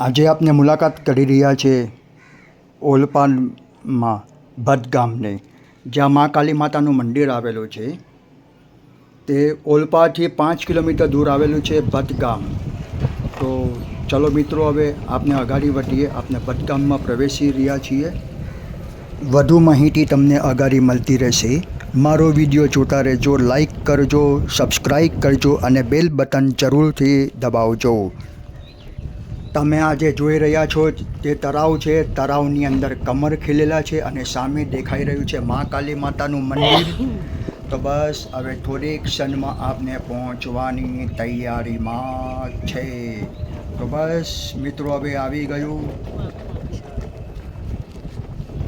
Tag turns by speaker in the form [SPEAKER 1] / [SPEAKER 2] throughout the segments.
[SPEAKER 1] આજે આપને મુલાકાત કરી રહ્યા છે ઓલપાનમાં ભદ ગામને, જ્યાં મા કાલી માતાનું મંદિર આવેલું છે. તે ઓલપાથી પાંચ કિલોમીટર દૂર આવેલું છે ભદ ગામ. તો ચલો મિત્રો, હવે આપને અગાડી વધીએ. આપને ભદ ગામમાં પ્રવેશી રહ્યા છીએ. વધુ માહિતી તમને અગાડી મળતી રહેશે. મારો વીડિયો જોતા રહેજો, લાઈક કરજો સબસ્ક્રાઈબ કરજો અને બેલ બટન જરૂરથી દબાવજો. તમે આજે જોઈ રહ્યા છો જે તળાવ છે તળાવની અંદર કમર ખીલેલા છે અને સામે દેખાઈ રહ્યું છે મા કાલી માતાનું મંદિર. તો બસ, હવે થોડીક ક્ષણમાં આપને પહોંચવાની તૈયારીમાં છે. તો બસ, મિત્રો હવે આવી ગયું.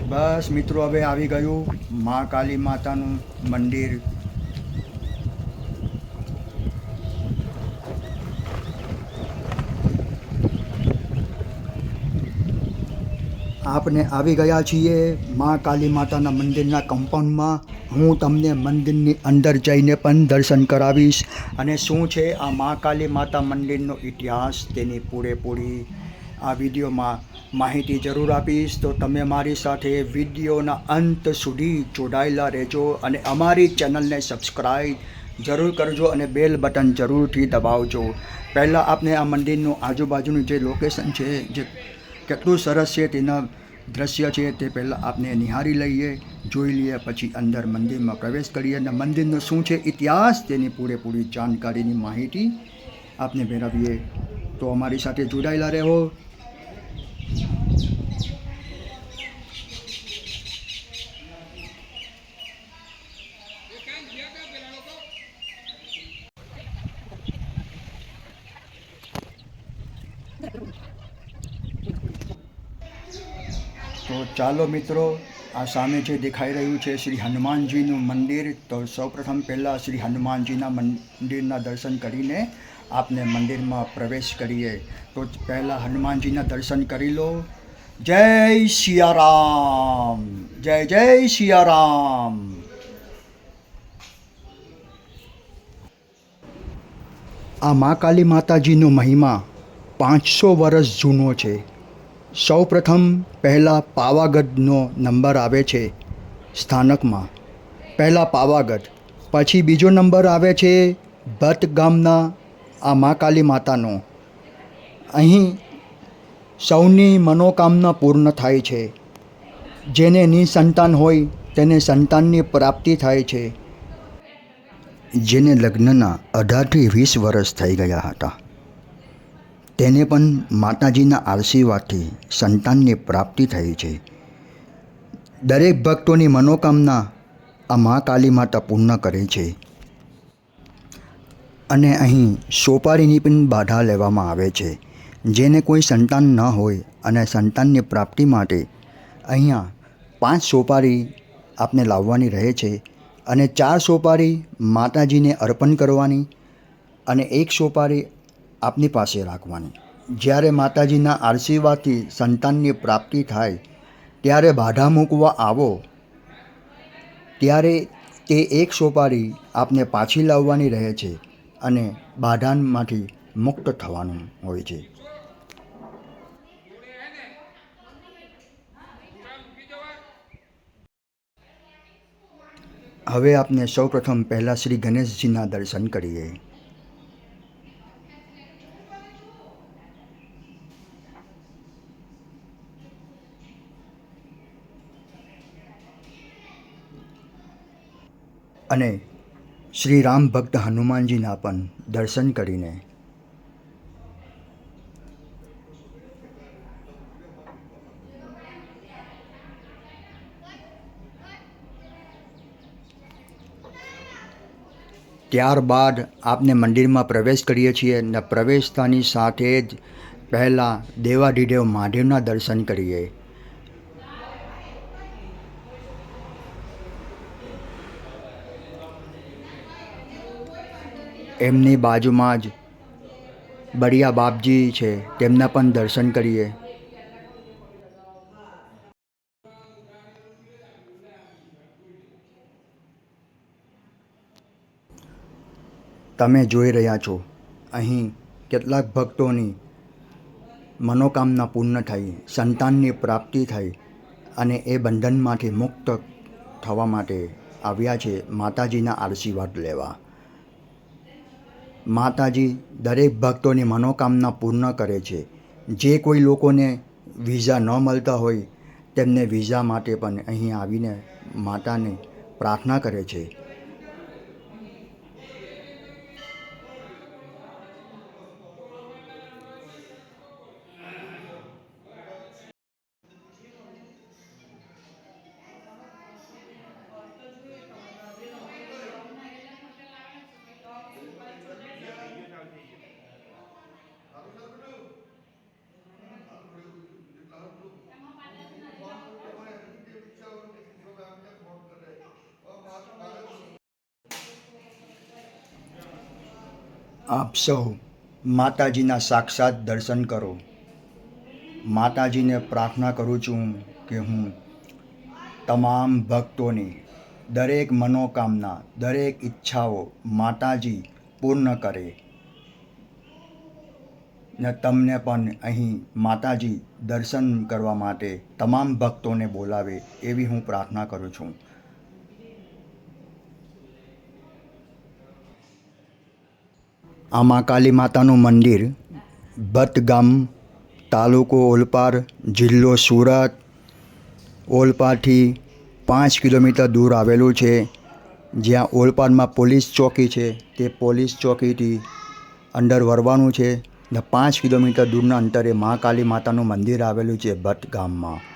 [SPEAKER 1] બસ, મિત્રો હવે આવી ગયું મા કાલી માતાનું મંદિર. આપને આવી ગયા છીએ મા કાલી માતાના મંદિરના કમ્પાઉન્ડમાં. હું તમને મંદિરની અંદર જઈને પણ દર્શન કરાવીશ. અને શું છે આ મા કાલી માતા મંદિરનો ઇતિહાસ તેની પૂરેપૂરી આ વિડીયોમાં માહિતી જરૂર આપીશ. તો તમે મારી સાથે વિડીયોના અંત સુધી જોડાયેલા રહેજો અને અમારી ચેનલને સબસ્ક્રાઈબ જરૂર કરજો અને બેલ બટન જરૂરથી દબાવજો. પહેલાં આપણે આ મંદિરનું આજુબાજુનું જે લોકેશન છે, જે કેટલું સરસ છે તેના દ્રશ્ય છે તે પહેલાં આપને નિહાળી લઈએ, જોઈ લઈએ, પછી અંદર મંદિરમાં પ્રવેશ કરીએ અને મંદિરનો શું છે ઇતિહાસ તેની પૂરેપૂરી જાણકારીની માહિતી આપને મેળવીએ. તો અમારી સાથે જોડાયેલા રહો. તો ચાલો મિત્રો, આ સામે જે દેખાઈ રહ્યું છે શ્રી હનુમાનજીનું મંદિર, તો સૌપ્રથમ પહેલાં શ્રી હનુમાનજીના મંદિરના દર્શન કરીને આપને મંદિરમાં પ્રવેશ કરીએ. તો પહેલાં હનુમાનજીના દર્શન કરી લો. જય સિયારામ જય જય સિયારામ આ મા કાલી માતાજીનો મહિમા પાંચસો વર્ષ જૂનો છે. સૌપ્રથમ પહેલાં પાવાગઢનો નંબર આવે છે સ્થાનકમાં. પહેલાં પાવાગઢ, પછી બીજો નંબર આવે છે ભત ગામના આ મા કાલી માતાનો. અહીં સૌની મનોકામના પૂર્ણ થાય છે. જેને નિસંતાન હોય તેને સંતાનની પ્રાપ્તિ થાય છે. જેને લગ્નના અઢારથી વીસ વર્ષ થઈ ગયા હતા. તેને પણ માતાજીના આશીર્વાદથી સંતાનની પ્રાપ્તિ થઈ છે. દરેક ભક્તોની મનોકામના આ મા કાલી માતા પૂર્ણ કરે છે. અને અહીં સોપારીની પણ બાધા લેવામાં આવે છે. જેને કોઈ સંતાન ન હોય અને સંતાનની પ્રાપ્તિ માટે અહીંયા પાંચ સોપારી આપને લાવવાની રહે છે અને ચાર સોપારી માતાજીને અર્પણ કરવાની અને એક સોપારી આપની પાસે રાખવાની. જ્યારે માતાજીના આશીર્વાદથી સંતાનની પ્રાપ્તિ થાય, ત્યારે બાધા મૂકવા આવો. ત્યારે તે એક સોપારી આપને પાછી લાવવાની રહે છે અને બાધામાંથી મુક્ત થવાનું હોય છે. હવે આપને સૌપ્રથમ પહેલાં શ્રી ગણેશજીના દર્શન કરીએ. અને શ્રી રામ ભક્ત હનુમાનજીના પણ દર્શન કરીને ત્યારબાદ આપને મંદિરમાં પ્રવેશ કરીએ છીએ અને પ્રવેશતાની સાથે જ પહેલાં દેવાધીદેવ મહાદેવના દર્શન કરીએ. એમની બાજુમાં જ બળિયા બાપજી છે, તેમના પણ દર્શન કરીએ. તમે જોઈ રહ્યા છો, અહીં કેટલાક ભક્તોની મનોકામના પૂર્ણ થઈ, સંતાનની પ્રાપ્તિ થઈ અને એ બંધનમાંથી મુક્ત થવા માટે આવ્યા છે, માતાજીના આશીર્વાદ લેવા. માતાજી દરેક ભક્તોની મનોકામના પૂર્ણ કરે છે. જે કોઈ લોકોને વિઝા ન મળતા હોય તેમને વિઝા માટે પણ અહીં આવીને માતાને પ્રાર્થના કરે છે. આપ સૌ માતાજીના સાક્ષાત દર્શન કરો. માતાજીને પ્રાર્થના કરું છું કે હું તમામ ભક્તોની દરેક મનોકામના, દરેક ઈચ્છાઓ માતાજી પૂર્ણ કરે. ને તમને પણ અહીં માતાજી દર્શન કરવા માટે તમામ ભક્તોને બોલાવે એવી હું પ્રાર્થના કરું છું. આ મા કાલી માતાનું મંદિર ભત ગામ તાલુકો ઓલપાડ, જિલ્લો સુરત. ઓલપાડથી પાંચ કિલોમીટર દૂર આવેલું છે. જ્યાં ઓલપાડમાં પોલીસ ચોકી છે. તે પોલીસ ચોકીથી અંદર વરવાનું છે. ને પાંચ કિલોમીટર દૂરના અંતરે મા કાલી માતાનું મંદિર આવેલું છે ભત ગામમાં